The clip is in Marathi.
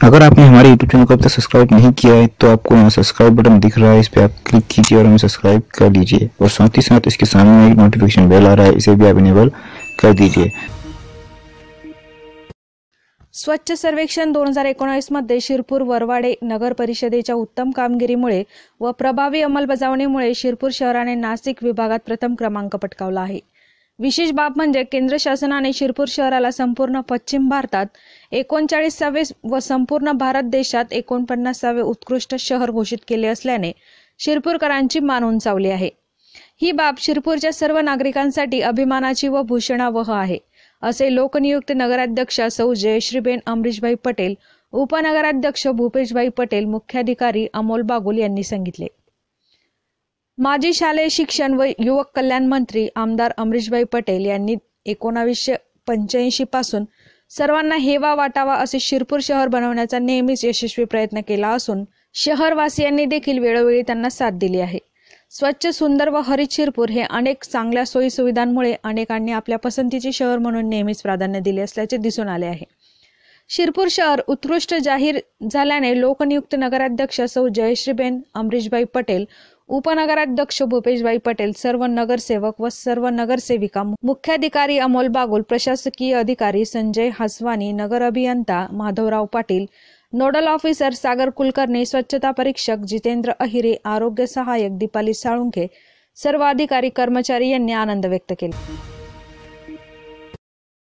अगर आपने हमारे यूट्यूब चैनल को अब तक सब्सक्राइब नहीं किया है तो आपको यहाँ सब्सक्राइब बटन दिख रहा है इस पर आप क्लिक कीजिए और हमें सब्सक्राइब कर लीजिए। और साथ ही साथ इसके सामने एक नोटिफिकेशन बेल आ रहा है इसे भी आप इनेबल कर दीजिए। स्वच्छ सर्वेक्षण दोन हजार एकोणावीसमध्ये शिरपूर वरवाडे नगर परिषदेच्या उत्तम कामगिरीमुळे व प्रभावी अंमलबजावणीमुळे शिरपूर शहराने नाशिक विभागात प्रथम क्रमांक पटकावला आहे. विशेष बाब म्हणजे केंद्र शासनाने शिरपूर शहराला संपूर्ण पश्चिम भारतात एकोणचाळीसावे व संपूर्ण भारत देशात एकोणपन्नासावे उत्कृष्ट शहर घोषित केले असल्याने शिरपूरकरांची मान उंचावली आहे. ही बाब शिरपूरच्या सर्व नागरिकांसाठी अभिमानाची व भूषणावह आहे असे लोकनियुक्त नगराध्यक्ष सौ. जयश्रीबेन अमरीशभाई पटेल उपनगराध्यक्ष भूपेशभाई पटेल मुख्याधिकारी अमोल बागुल यांनी सांगितले. माजी शालेय शिक्षण व युवक कल्याण मंत्री आमदार अमरीशभाई पटेल यांनी एकोणावीसशे पंच्याऐंशी पासून सर्वांना हेवा वाटावा असे शिरपूर शहर बनवण्याचा नेहमीच यशस्वी प्रयत्न केला असून शहरवासियांनी देखील वेळोवेळी त्यांना साथ दिली आहे. स्वच्छ सुंदर व हरित शिरपूर हे अनेक चांगल्या सोयीसुविधांमुळे अनेकांनी आपल्या पसंतीचे शहर म्हणून नेहमीच प्राधान्य दिले असल्याचे दिसून आले आहे. शिरपूर शहर उत्कृष्ट जाहीर झाल्याने लोकनियुक्त नगराध्यक्ष सौ जयश्रीबेन अमरीशभाई पटेल उपनगराध्यक्ष भूपेशभाई पटेल सर्व नगरसेवक व सर्व नगरसेविका मुख्याधिकारी अमोल बागुल प्रशासकीय अधिकारी संजय हसवानी नगर अभियंता माधवराव पाटील नोडल ऑफिसर सागर कुलकर्णी स्वच्छता परीक्षक जितेंद्र अहिरे आरोग्य सहाय्यक दीपाली साळुंखे सर्व अधिकारी कर्मचारी यांनी आनंद व्यक्त केला.